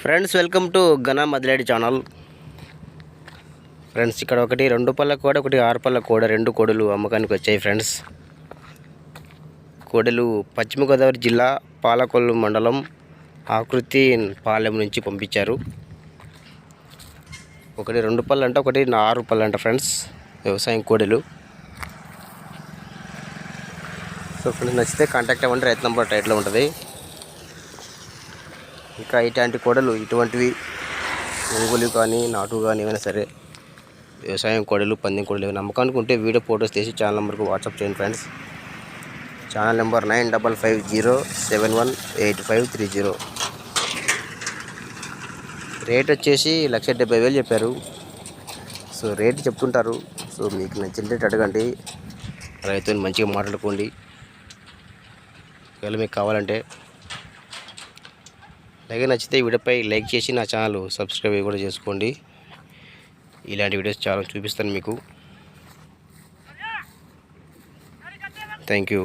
Friends welcome to ఘన మదిలేడి channel friends ఇక్కడ ఒకటి రెండు పళ్ళ కోడ ఒకటి ఆరు పళ్ళ కోడ రెండు కోడలు అమ్మకానికి వచ్చాయి ఫ్రెండ్స్ కోడలు పశ్చిమ గోదావరి జిల్లా పాలకొల్లు మండలం ఆకృతి పాలెం నుంచి పంపించారు. ఒకటి రెండు పళ్ళు అంట ఒకటి ఆరు పళ్ళు అంట ఫ్రెండ్స్ వ్యవసాయం కోడలు. సో ఫ్రెండ్స్ నచ్చితే కాంటాక్ట్ అవ్వండి రైతు నంబర్ టైట్లో ఉంటుంది. ఇంకా ఇట్లాంటి కోడలు ఇటువంటివి ఒంగోలు కానీ నాటు కానీ ఏమైనా సరే వ్యవసాయం కోడలు పందెం కోడలు నమ్మకానికి ఉంటే వీడియో ఫోటోస్ తీసి ఛానల్ నెంబర్కి వాట్సాప్ చేయండి friends. Channel number nine double five zero seven one eight five three zero. Rate వచ్చేసి లక్ష డెబ్బై వేలు చెప్పారు. సో రేట్ చెప్తుంటారు. సో మీకు నచ్చిన రేట్ అడగండి. రైతుని మంచిగా మాట్లాడుకోండి. ఒకవేళ మీకు కావాలంటే అలాగే నచ్చితే వీడియోపై లైక్ చేసి నా ఛానల్ సబ్స్క్రైబ్ కూడా చేసుకోండి. ఇలాంటి వీడియోస్ చాలా చూపిస్తాను మీకు. Thank you.